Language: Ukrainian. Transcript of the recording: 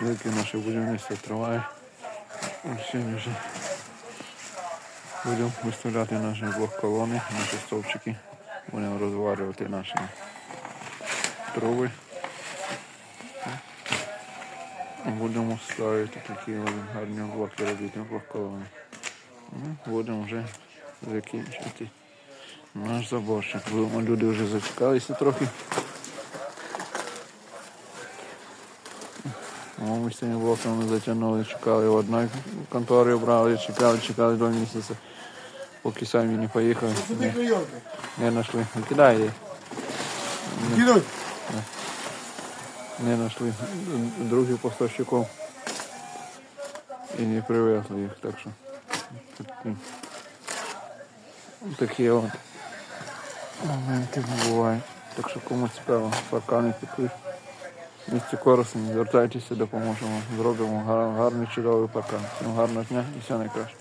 Велике наше будівництво триває. Сьогодні вже будемо виставляти наші блок колони, наші стовпчики. Будемо розварювати наші труби. Будемо ставити такі гарні блоки робити блок колони. Ну, Будемо вже закінчити наш заборчик. Люди вже зачекалися трохи. Ми з цими блоками затягнули, чекали в одній конторі брали, чекали, чекали два місяці, поки самі не поїхали. Клейонка. Не знайшли. Кидай її. Кинуть. Не знайшли других поставщиків і не привезли їх, так що такі, такі от моменти бувають. Так що кому цікаво, паркани пекли. В корисно, звертайтеся, допоможемо. Зробимо гар- гарний чудовий паркан. Всім гарного дня і все найкраще.